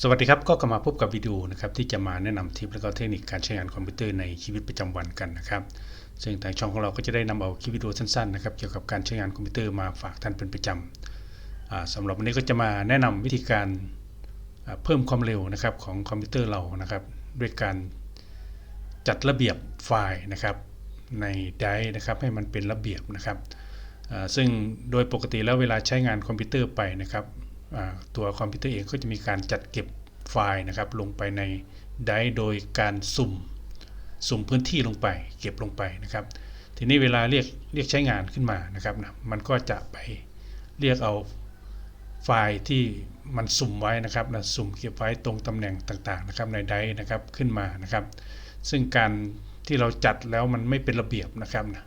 สวัสดีครับ ก็กลับมาพบกับวิดีโอนะครับที่จะมาแนะนำทิปและก็เทคนิคการใช้งานคอมพิวเตอร์ในชีวิตประจำวันกันนะครับ ซึ่งทางช่องของเราก็จะได้นำเอาคลิปวิดีโอสั้นๆนะครับเกี่ยวกับการใช้งานคอมพิวเตอร์มาฝากท่านเป็นประจำอ่าสำหรับวันนี้ก็จะมาแนะนำวิธีการเพิ่มความเร็วนะครับของคอมพิวเตอร์เรานะครับ ด้วยการจัดระเบียบไฟล์นะครับในไดรฟ์นะครับให้มันเป็นระเบียบนะครับซึ่งโดยปกติแล้วเวลาใช้งานคอมพิวเตอร์ไปนะครับ ตัวคอมพิวเตอร์เองก็จะมีการจัดเก็บไฟล์นะครับ ลงไปในไดร์โดยการสุ่ม สุ่มพื้นที่ลงไป เก็บลงไปนะครับ ทีนี้เวลาเรียกเรียกใช้งานขึ้นมานะครับนะมันก็จะไปเรียกเอาไฟล์ที่มันสุ่มไว้นะครับนะสุ่มเก็บไว้ตรงตำแหน่งต่างๆนะครับในไดร์นะครับขึ้นมานะครับ ซึ่งการที่เราจัดแล้วมันไม่เป็นระเบียบนะครับนะ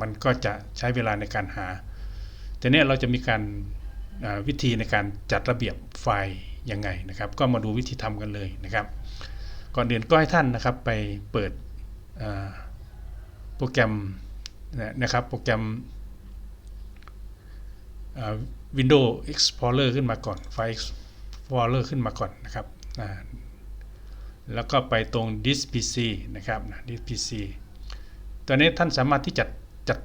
มันก็จะใช้เวลาในการหา แต่เนี้ยเราจะมีการ วิธีในการจัดระเบียบไฟล์ยังไงนะครับ ก็มาดูวิธีทำกันเลยนะครับ ก่อนอื่นก็ให้ท่านนะครับไปเปิดโปรแกรมนะครับโปรแกรม Windows Explorer ขึ้นมาก่อนไฟล์ Explorer ขึ้นมาก่อนนะครับแล้วก็ไปตรง Disk PC นะครับ Disk PC ตอนนี้ท่านสามารถที่จะจัด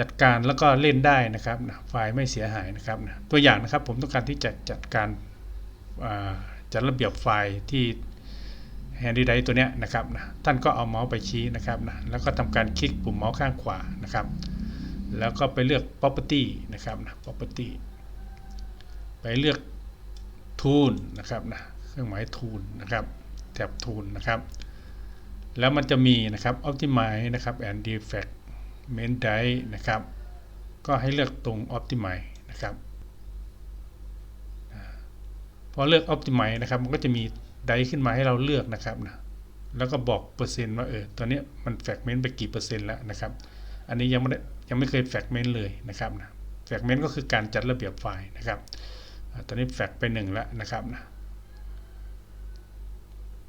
จัดการแล้วก็เล่นได้นะครับนะไฟล์ไม่เสียหายนะครับนะตัวอย่างนะครับผมต้องการที่จะจัดการาจัดระเบียบไฟล์ที่ Handy d r i v ตัวเนี้ยนะครับนะท่านก็เอาเมาส์ไปชี้นะครับนะแล้วก็ทำการคลิกปุ่มเมาส์ข้างขวานะครับ แล้วก็ไปเลือก property นะครับนะ property ไปเลือก tool นะครับนะเครื่องหมาย tool นะครับแท็บ tool นะครับ แล้วมันจะมีนะครับ optimize นะครับ and defect เมนไดนะครับ ก็ให้เลือกตรง Optimize นะครับพอเลือก Optimize นะครับ มันก็จะมีไดขึ้นมาให้เราเลือกนะครับนะแล้วก็บอกเปอร์เซ็นต์ว่าเออตอนนี้มันแฟกเมนต์ไปกี่เปอร์เซ็นต์แล้วนะครับ อันนี้ยังไม่ได้ยังไม่เคยแฟกเมนต์เลยนะครับนะแฟกเมนต์ก็คือการจัดระเบียบไฟล์นะครับตอนนี้แฟกไป1แล้วนะครับนะ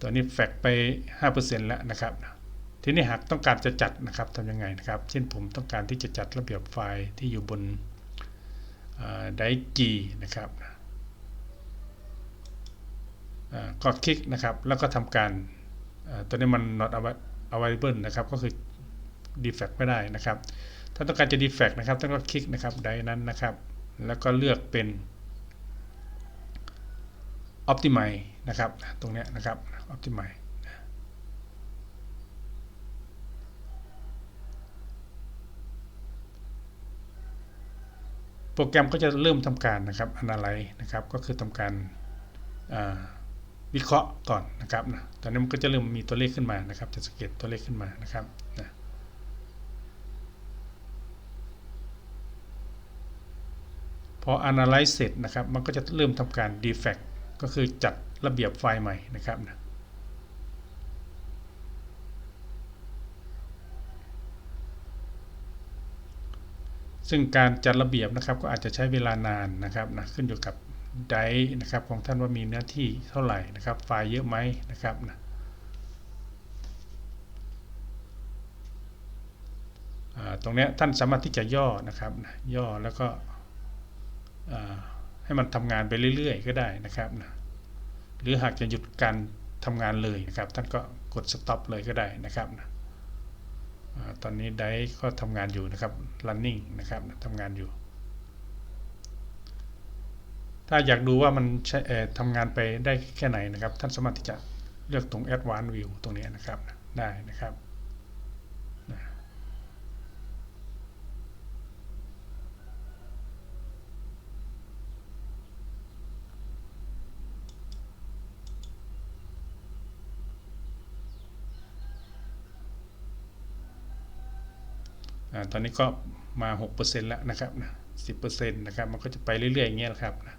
ตอนนี้แฟกไป5%แล้วนะครับนะ ทีนี้หากต้องการจะจัดนะครับทำยังไงนะครับ เช่นผมต้องการที่จะจัดระเบียบไฟล์ที่อยู่บนไดจีนะครับก็คลิกนะครับ แล้วก็ทำการตัวนี้มัน not available นะครับ ก็คือ defect ไม่ได้นะครับ ถ้าต้องการจะ defect นะครับต้องก็คลิกนะครับไดนั้นนะครับ แล้วก็เลือกเป็น optimize นะครับ ตรงนี้นะครับ optimize โปรแกรมก็จะเริ่มทำการนะครับ analyze นะครับก็คือทำการวิเคราะห์ก่อนนะครับนะตอนนี้มันก็จะเริ่มมีตัวเลขขึ้นมานะครับ จะสังเกตตัวเลขขึ้นมานะครับนะพอ analyze เสร็จนะครับ มันก็จะเริ่มทำการ defect ก็คือจัดระเบียบไฟล์ใหม่นะครับนะ ซึ่งการจัดระเบียบนะครับก็อาจจะใช้เวลานานนะครับนะขึ้นอยู่กับไดนะครับของท่านว่ามีเนื้อที่เท่าไหร่นะครับ ไฟล์เยอะไหมนะครับนะตรงนี้ท่านสามารถที่จะย่อนะครับนะย่อแล้วก็ให้มันทำงานไปเรื่อยๆ ก็ได้นะครับนะหรือหากจะหยุดการทำงานเลยนะครับ ท่านก็กด stop เลยก็ได้นะครับนะ ตอนนี้ไดก็ทำงานอยู่นะครับ running นะครับทำงานอยู่ ถ้าอยากดูว่ามันใช้ทำงานไปได้แค่ไหนนะครับ ท่านสามารถที่จะเลือกตรง advanced view ตรงนี้นะครับได้นะครับ ตอนนี้ก็มา 6%แล้วนะครับนะ10%นะครับ มันก็จะไปเรื่อยๆอย่างเงี้ยครับนะ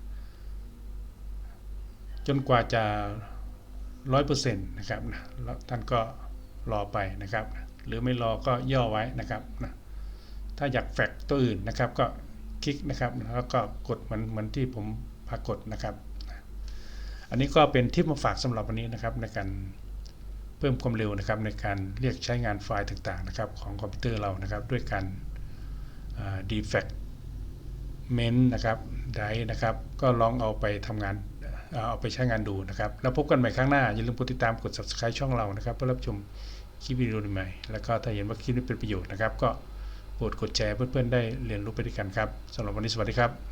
จนกว่าจะ 100%นะครับนะแล้วท่านก็รอไปนะครับนะหรือไม่รอก็ย่อไว้นะครับนะถ้าอยากแฟกตัวอื่นนะครับ ก็คลิกนะครับ แล้วก็กดเหมือนเหมือนที่ผมปรากฏนะครับ อันนี้ก็เป็นทิปมาฝากสำหรับวันนี้นะครับในการ พิ่มความเร็วนะครับในการเรียกใช้งานไฟล์ต่างๆนะครับของคอมพิวเตอร์เรานะครับด้วยการ defect เมนต์นะครับได้นะครับก็ลองเอาไปทำงานเอาไปใช้งานดูนะครับ แล้วพบกันใหม่ครั้งหน้า อย่าลืมกดติดตามกด subscribe ช่องเรานะครับเพื่อรับชมคลิปวิดีโอใหม่ แล้วก็ถ้าเห็นว่าคลิปนี้เป็นประโยชน์นะครับ ก็โปรดกดแชร์เพื่อนๆได้เรียนรู้ไปด้วยกันครับสำหรับวันนี้สวัสดีครับ